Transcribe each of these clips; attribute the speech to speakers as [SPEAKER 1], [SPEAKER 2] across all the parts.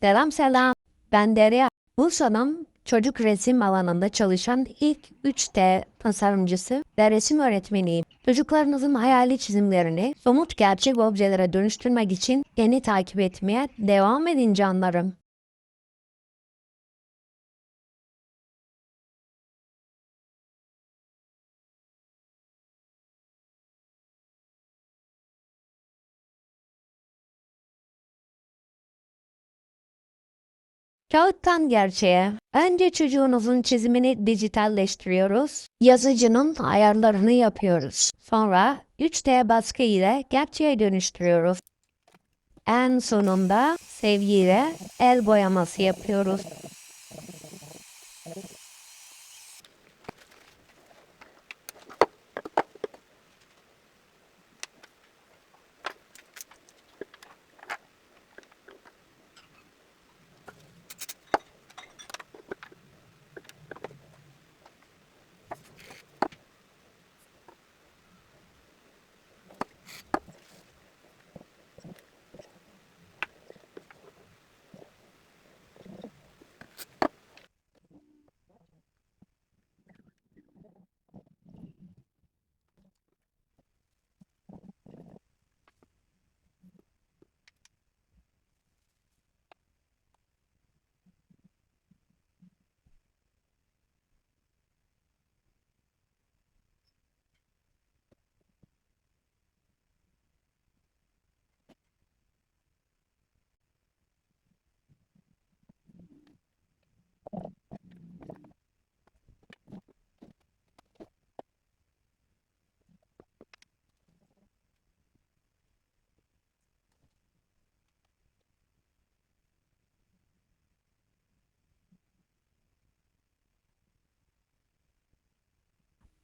[SPEAKER 1] Selam selam. Ben Derya. Bu sanım çocuk resim alanında çalışan ilk 3D tasarımcısı ve resim öğretmeniyim. Çocuklarınızın hayali çizimlerini somut gerçek objelere dönüştürmek için beni takip etmeye devam edin canlarım. Kağıttan gerçeğe. Önce çocuğunuzun çizimini dijitalleştiriyoruz. Yazıcının ayarlarını yapıyoruz. Sonra 3D baskı ile gerçeğe dönüştürüyoruz. En sonunda sevgiyle el boyaması yapıyoruz.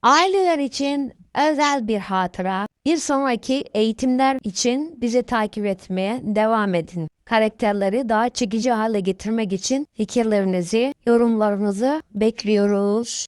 [SPEAKER 1] Aileler için özel bir hatıra. Bir sonraki eğitimler için bizi takip etmeye devam edin. Karakterleri daha çekici hale getirmek için fikirlerinizi, yorumlarınızı bekliyoruz.